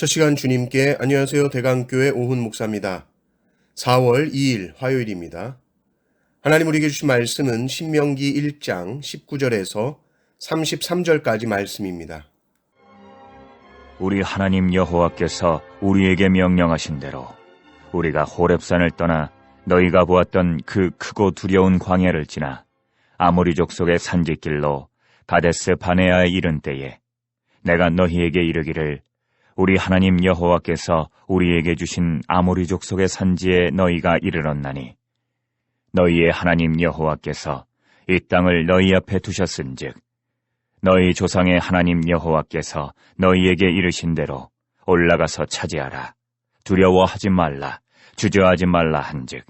첫 시간 주님께 안녕하세요. 대강교회 오훈 목사입니다. 4월 2일 화요일입니다. 하나님 우리에게 주신 말씀은 신명기 1장 19절에서 33절까지 말씀입니다. 우리 하나님 여호와께서 우리에게 명령하신 대로 우리가 호렙산을 떠나 너희가 보았던 그 크고 두려운 광야를 지나 아모리 족 속의 산지길로 가데스 바네아에 이른 때에 내가 너희에게 이르기를 우리 하나님 여호와께서 우리에게 주신 아모리 족 속의 산지에 너희가 이르렀나니 너희의 하나님 여호와께서 이 땅을 너희 앞에 두셨은즉 너희 조상의 하나님 여호와께서 너희에게 이르신 대로 올라가서 차지하라. 두려워하지 말라. 주저하지 말라 한즉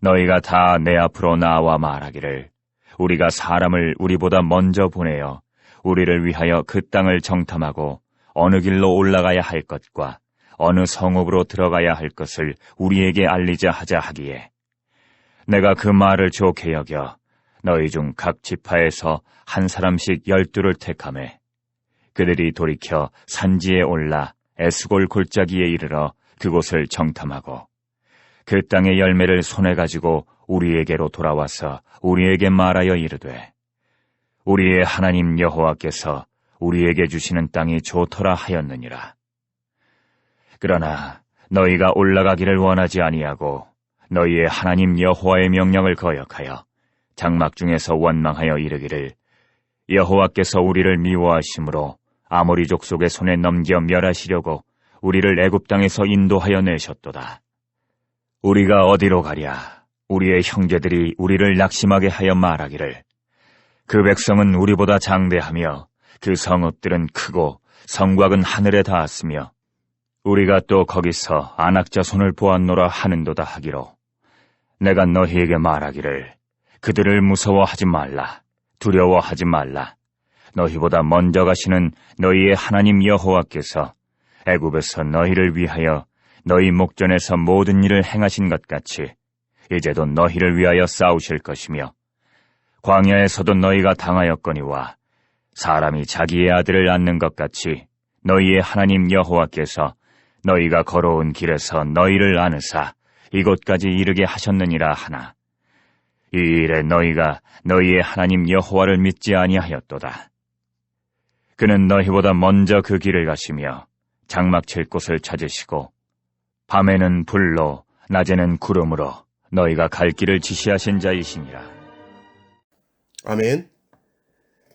너희가 다 내 앞으로 나와 말하기를 우리가 사람을 우리보다 먼저 보내어 우리를 위하여 그 땅을 정탐하고 어느 길로 올라가야 할 것과 어느 성읍으로 들어가야 할 것을 우리에게 알리자 하자 하기에 내가 그 말을 좋게 여겨 너희 중 각 지파에서 한 사람씩 열두를 택하매 그들이 돌이켜 산지에 올라 에스골 골짜기에 이르러 그곳을 정탐하고 그 땅의 열매를 손에 가지고 우리에게로 돌아와서 우리에게 말하여 이르되 우리의 하나님 여호와께서 우리에게 주시는 땅이 좋더라 하였느니라. 그러나 너희가 올라가기를 원하지 아니하고 너희의 하나님 여호와의 명령을 거역하여 장막 중에서 원망하여 이르기를 여호와께서 우리를 미워하심으로 아모리 족 속의 손에 넘겨 멸하시려고 우리를 애굽 땅에서 인도하여 내셨도다. 우리가 어디로 가랴? 우리의 형제들이 우리를 낙심하게 하여 말하기를 그 백성은 우리보다 장대하며 그 성읍들은 크고 성곽은 하늘에 닿았으며 우리가 또 거기서 안악자 손을 보았노라 하는도다 하기로 내가 너희에게 말하기를 그들을 무서워하지 말라. 두려워하지 말라. 너희보다 먼저 가시는 너희의 하나님 여호와께서 애굽에서 너희를 위하여 너희 목전에서 모든 일을 행하신 것 같이 이제도 너희를 위하여 싸우실 것이며 광야에서도 너희가 당하였거니와 사람이 자기의 아들을 낳는 것 같이 너희의 하나님 여호와께서 너희가 걸어온 길에서 너희를 안으사 이곳까지 이르게 하셨느니라 하나 이 일에 너희가 너희의 하나님 여호와를 믿지 아니하였도다. 그는 너희보다 먼저 그 길을 가시며 장막 칠 곳을 찾으시고 밤에는 불로 낮에는 구름으로 너희가 갈 길을 지시하신 자이시니라. 아멘.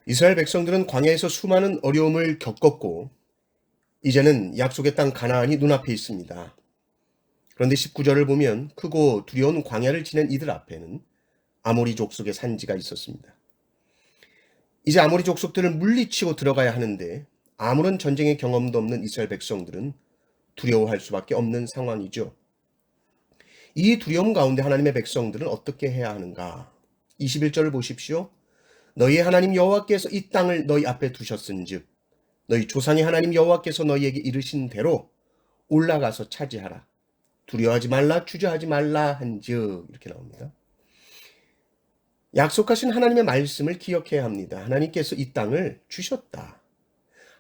이스라엘 백성들은 광야에서 수많은 어려움을 겪었고 이제는 약속의 땅 가나안이 눈앞에 있습니다. 그런데 19절을 보면 크고 두려운 광야를 지낸 이들 앞에는 아모리 족속의 산지가 있었습니다. 이제 아모리 족속들을 물리치고 들어가야 하는데 아무런 전쟁의 경험도 없는 이스라엘 백성들은 두려워할 수밖에 없는 상황이죠. 이 두려움 가운데 하나님의 백성들은 어떻게 해야 하는가? 21절을 보십시오. 너희의 하나님 여호와께서 이 땅을 너희 앞에 두셨은즉 너희 조상의 하나님 여호와께서 너희에게 이르신 대로 올라가서 차지하라. 두려워하지 말라 주저하지 말라 한즉 이렇게 나옵니다. 약속하신 하나님의 말씀을 기억해야 합니다. 하나님께서 이 땅을 주셨다.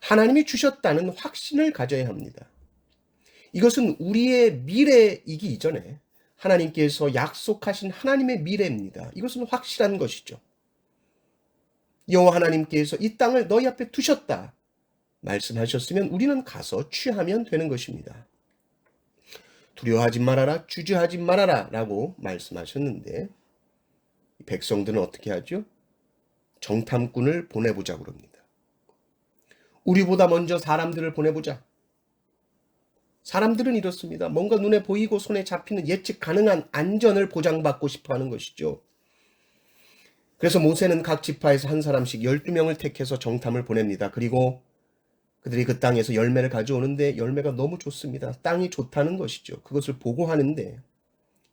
하나님이 주셨다는 확신을 가져야 합니다. 이것은 우리의 미래이기 이전에 하나님께서 약속하신 하나님의 미래입니다. 이것은 확실한 것이죠. 여호와 하나님께서 이 땅을 너희 앞에 두셨다. 말씀하셨으면 우리는 가서 취하면 되는 것입니다. 두려워하지 말아라, 주저하지 말아라 라고 말씀하셨는데 백성들은 어떻게 하죠? 정탐꾼을 보내보자고 그럽니다. 우리보다 먼저 사람들을 보내보자. 사람들은 이렇습니다. 뭔가 눈에 보이고 손에 잡히는 예측 가능한 안전을 보장받고 싶어 하는 것이죠. 그래서 모세는 각 지파에서 한 사람씩 12명을 택해서 정탐을 보냅니다. 그리고 그들이 그 땅에서 열매를 가져오는데 열매가 너무 좋습니다. 땅이 좋다는 것이죠. 그것을 보고 하는데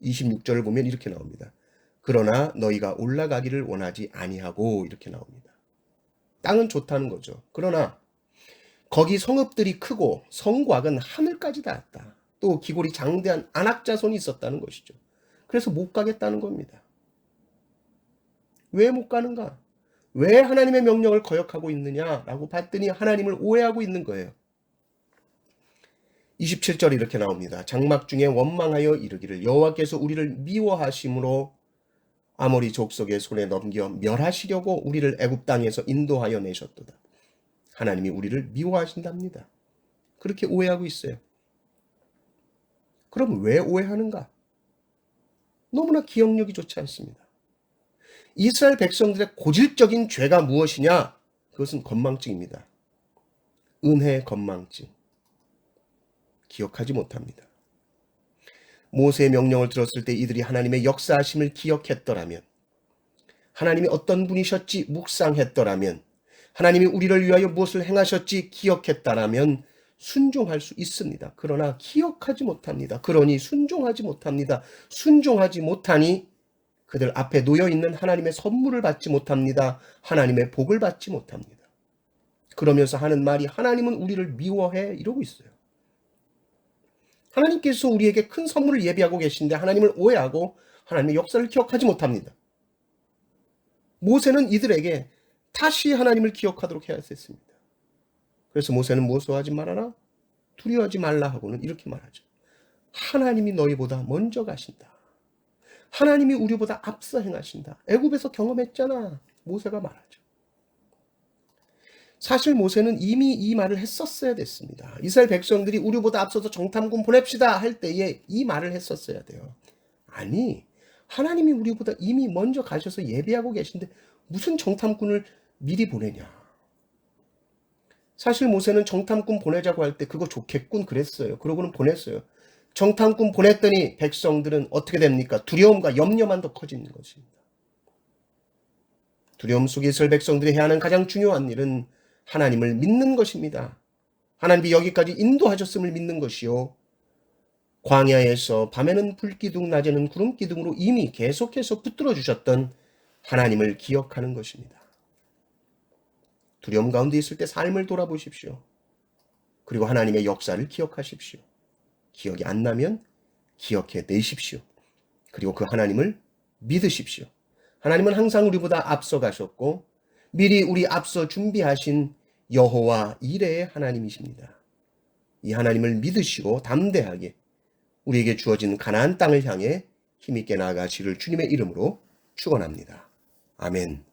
26절을 보면 이렇게 나옵니다. 그러나 너희가 올라가기를 원하지 아니하고 이렇게 나옵니다. 땅은 좋다는 거죠. 그러나 거기 성읍들이 크고 성곽은 하늘까지 닿았다. 또 기골이 장대한 안악자손이 있었다는 것이죠. 그래서 못 가겠다는 겁니다. 왜 못 가는가? 왜 하나님의 명령을 거역하고 있느냐라고 봤더니 하나님을 오해하고 있는 거예요. 27절 이렇게 나옵니다. 장막 중에 원망하여 이르기를 여호와께서 우리를 미워하심으로 아모리 족속의 손에 넘겨 멸하시려고 우리를 애굽 땅에서 인도하여 내셨도다. 하나님이 우리를 미워하신답니다. 그렇게 오해하고 있어요. 그럼 왜 오해하는가? 너무나 기억력이 좋지 않습니다. 이스라엘 백성들의 고질적인 죄가 무엇이냐? 그것은 건망증입니다. 은혜의 건망증. 기억하지 못합니다. 모세의 명령을 들었을 때 이들이 하나님의 역사하심을 기억했더라면, 하나님이 어떤 분이셨지 묵상했더라면, 하나님이 우리를 위하여 무엇을 행하셨지 기억했다라면 순종할 수 있습니다. 그러나 기억하지 못합니다. 그러니 순종하지 못합니다. 순종하지 못하니 그들 앞에 놓여 있는 하나님의 선물을 받지 못합니다. 하나님의 복을 받지 못합니다. 그러면서 하는 말이 하나님은 우리를 미워해 이러고 있어요. 하나님께서 우리에게 큰 선물을 예비하고 계신데 하나님을 오해하고 하나님의 역사를 기억하지 못합니다. 모세는 이들에게 다시 하나님을 기억하도록 해야 했습니다. 그래서 모세는 무엇하지 말아라? 두려워하지 말라 하고는 이렇게 말하죠. 하나님이 너희보다 먼저 가신다. 하나님이 우리보다 앞서 행하신다. 애굽에서 경험했잖아. 모세가 말하죠. 사실 모세는 이미 이 말을 했었어야 됐습니다. 이스라엘 백성들이 우리보다 앞서서 정탐군 보냅시다 할 때에 이 말을 했었어야 돼요. 아니, 하나님이 우리보다 이미 먼저 가셔서 예비하고 계신데 무슨 정탐군을 미리 보내냐. 사실 모세는 정탐꾼 보내자고 할 때 그거 좋겠군 그랬어요. 그러고는 보냈어요. 정탐꾼 보냈더니 백성들은 어떻게 됩니까? 두려움과 염려만 더 커지는 것입니다. 두려움 속에 있을 백성들이 해야 하는 가장 중요한 일은 하나님을 믿는 것입니다. 하나님이 여기까지 인도하셨음을 믿는 것이요. 광야에서 밤에는 불기둥, 낮에는 구름기둥으로 이미 계속해서 붙들어 주셨던 하나님을 기억하는 것입니다. 두려움 가운데 있을 때 삶을 돌아보십시오. 그리고 하나님의 역사를 기억하십시오. 기억이 안 나면 기억해 내십시오. 그리고 그 하나님을 믿으십시오. 하나님은 항상 우리보다 앞서 가셨고 미리 우리 앞서 준비하신 여호와 이레의 하나님이십니다. 이 하나님을 믿으시고 담대하게 우리에게 주어진 가나안 땅을 향해 힘있게 나아가시를 주님의 이름으로 축원합니다. 아멘.